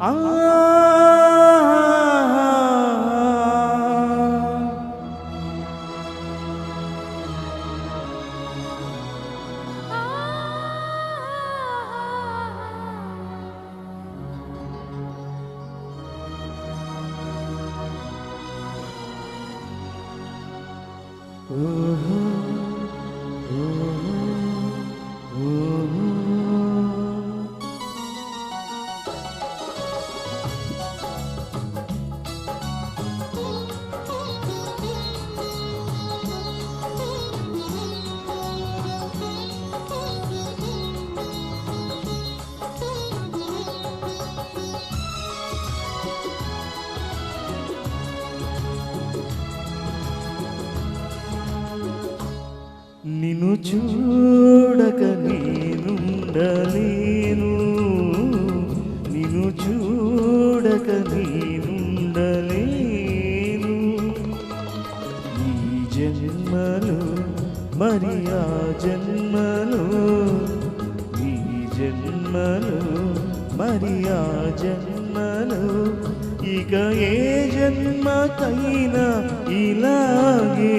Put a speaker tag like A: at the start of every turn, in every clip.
A: ఆ నిన్ను చూడక నేనుండలేను. నిన్ను చూడక నేనుండలేను. ఈ జన్మలో మరి ఆ జన్మలో ఈ జన్మలో మరి ఆ జన్మలో ఇక ఏ జన్మకైనా ఇలాగే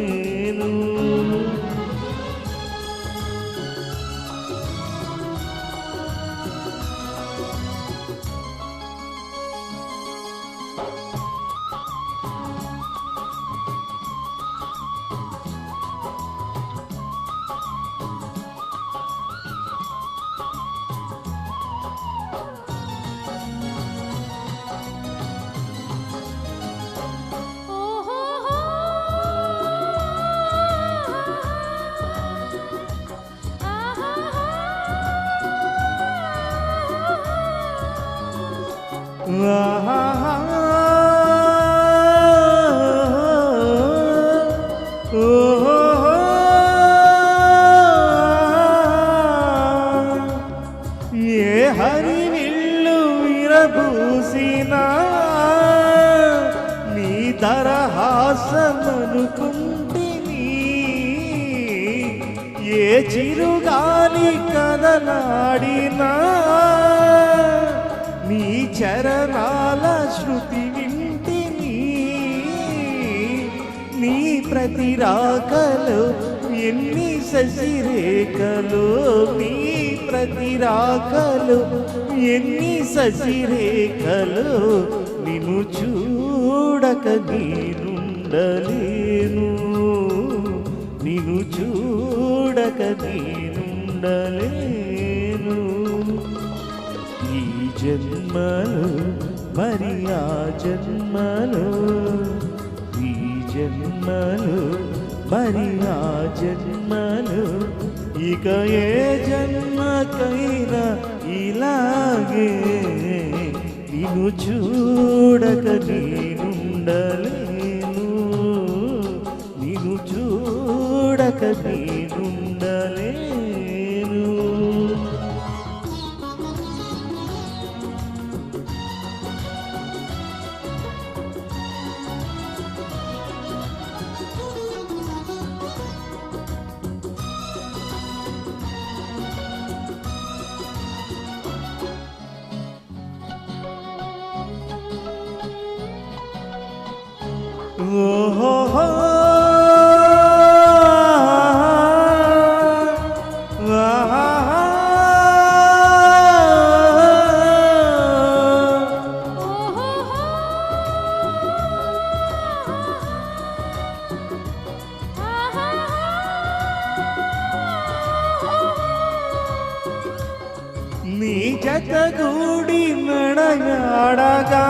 A: ఏ హరివిల్లు విరబూసినా నీ తరహాసమనుకుంటిని ఏ చిరుగాలి కదలాడినా నీ చరణాల శృతి వింటిని. నీ ప్రతి రాకలు ఎన్ని శశిరేఖలు? నీ ప్రతి రాకలు ఎన్ని శశిరేఖలు? నిన్ను చూడక నేనుండలేను. నిన్ను చూడక నేనుండలేను. జన్మలు మరి ఆ జన్మలు ఈ జన్మలు మరి ఆ జన్మలో ఇక ఏ జన్మకైనా ఇలాగే నిన్ను చూడక నేనుండలేను. నిన్ను చూడక నేనుండలేను నీ జతగూడి నడయాడగా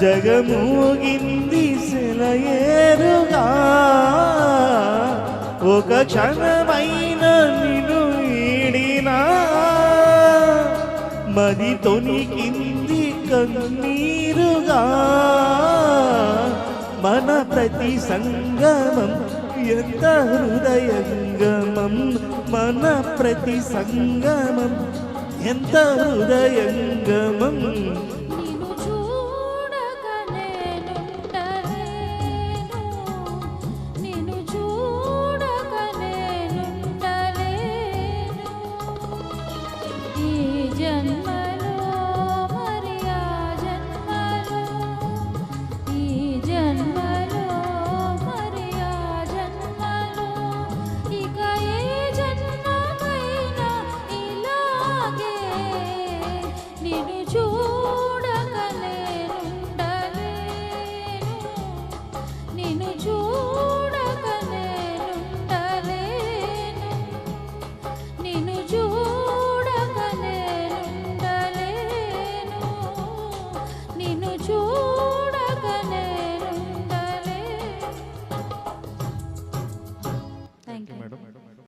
A: జగమూగింది సెలయేరుగా ఒక క్షణమైన నిను ఈడినా మది తొనికింది కన్నీరుగా. మన ప్రతి సంగమం ఎంత హృదయంగమం మన ప్రతి సంగమం. ఎంత హృదయంగమం